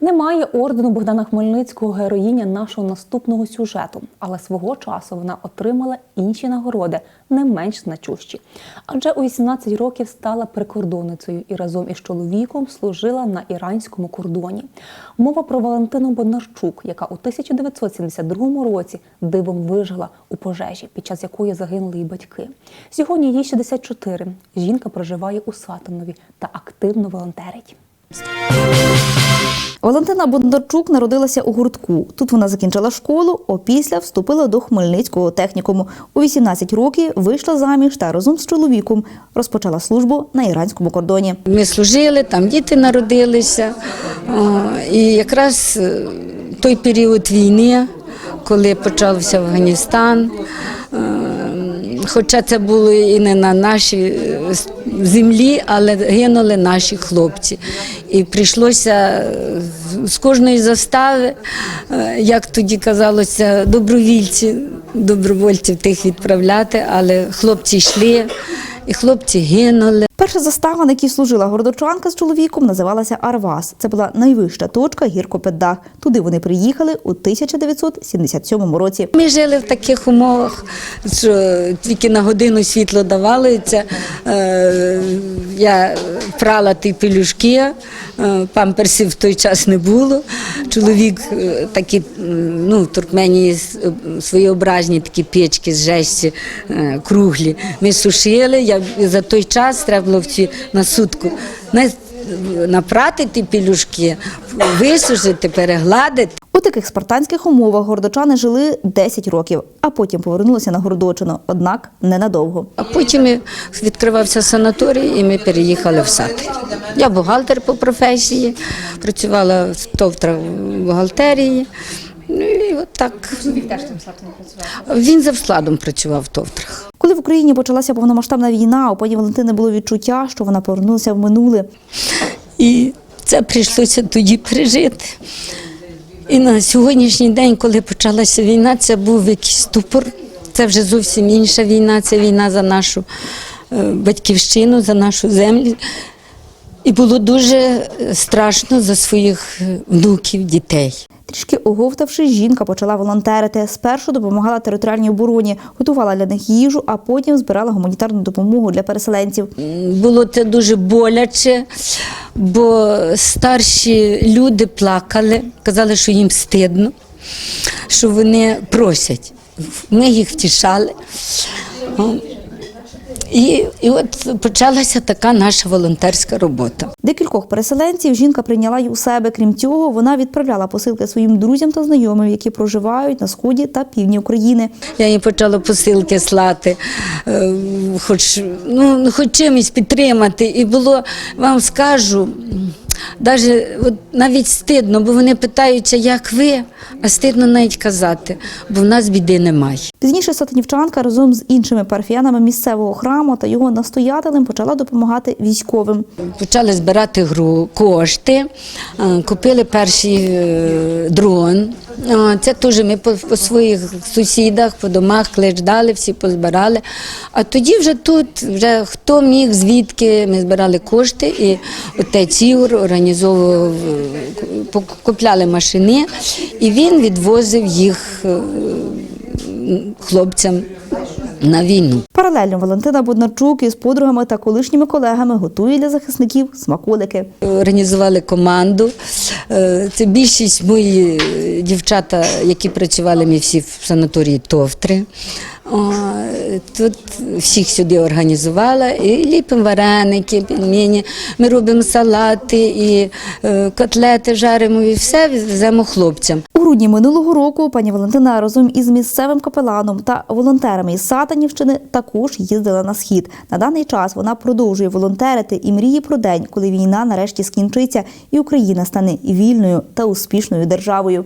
Немає ордену Богдана Хмельницького героїня нашого наступного сюжету, але свого часу вона отримала інші нагороди, не менш значущі. Адже у 18 років стала прикордонницею і разом із чоловіком служила на іранському кордоні. Мова про Валентину Бондарчук, яка у 1972 році дивом вижила у пожежі, під час якої загинули її батьки. Сьогодні їй 64. Жінка проживає у Сатанові та активно волонтерить. Валентина Бондарчук народилася у гуртку. Тут вона закінчила школу, опісля вступила до Хмельницького технікуму. У 18 років вийшла заміж та разом з чоловіком розпочала службу на іранському кордоні. Ми служили, там діти народилися. І якраз е, той період війни, коли почався Афганістан, е, хоча це було і не на нашій е, землі, але гинули наші хлопці. І прийшлося е, з кожної застави, е, як тоді казалося, добровільці, добровольців тих відправляти, але хлопці йшли, і хлопці гинули. Перша застава, на якій служила городочанка з чоловіком, називалася Арвас. Це була найвища точка гіркопеддах. Туди вони приїхали у 1977 році. Ми жили в таких умовах, що тільки на годину світло давалося. Е, Я прала ті пелюшки, е, памперсів в той час не було. Чоловік е, такі, ну, в Туркменії е, своєобразні такі печки з жесті круглі. Ми сушили. Я за той час треба було в ці на сутку. на- Напрати ті пелюшки, висушити, перегладити. У таких спартанських умовах городочани жили 10 років, а потім повернулися на Городочину, однак ненадовго. А потім відкривався санаторій, і ми переїхали в сад. Я бухгалтер по професії, працювала в товтра в бухгалтерії. Ну і от так. Він за складом працював в товтрах. Коли в Україні почалася повномасштабна війна, у пані Валентини було відчуття, що вона повернулася в минуле. І це прийшлося тоді пережити. І на сьогоднішній день, коли почалася війна, це був якийсь ступор. Це вже зовсім інша війна, це війна за нашу е, батьківщину, за нашу землю. І було дуже е, страшно за своїх е, внуків, дітей. Трішки оговтавши, жінка почала волонтерити. Спершу допомагала територіальній обороні, готувала для них їжу, а потім збирала гуманітарну допомогу для переселенців. Було це дуже боляче, бо старші люди плакали, казали, що їм стидно, що вони просять. Ми їх втішали. І, і от почалася така наша волонтерська робота. Декількох переселенців жінка прийняла й у себе. Крім цього, вона відправляла посилки своїм друзям та знайомим, які проживають на сході та півдні України. Я їй почала посилки слати, е, хоч, ну, хоч чимось підтримати. І було, вам скажу, навіть, от, навіть стидно, бо вони питаються, як ви, а стидно навіть казати, бо в нас біди немає. Пізніше сатанівчанка разом з іншими парафіянами місцевого храму та його настоятелем почала допомагати військовим. Почали збирати гру, кошти, е, купили перший е, дрон. Це теж ми по, по своїх сусідах, по домах клич дали, всі позбирали. А тоді вже тут, вже хто міг, звідки ми збирали кошти, і отець Ігор організовував, е, купляли машини, і він відвозив їх е, хлопцям на війну. Паралельно Валентина Боднарчук із подругами та колишніми колегами готує для захисників смаколики. Організували команду. Е, Це більшість мої дівчата, які працювали ми всі в санаторії Товтри. О, Тут всіх сюди організувала і ліпимо вареники, пельмені, ми робимо салати і е, котлети жаримо, і все веземо хлопцям. У грудні минулого року пані Валентина разом із місцевим капеланом та волонтерами із Сатанівщини також їздила на схід. На даний час вона продовжує волонтерити і мріє про день, коли війна нарешті скінчиться, і Україна стане вільною та успішною державою.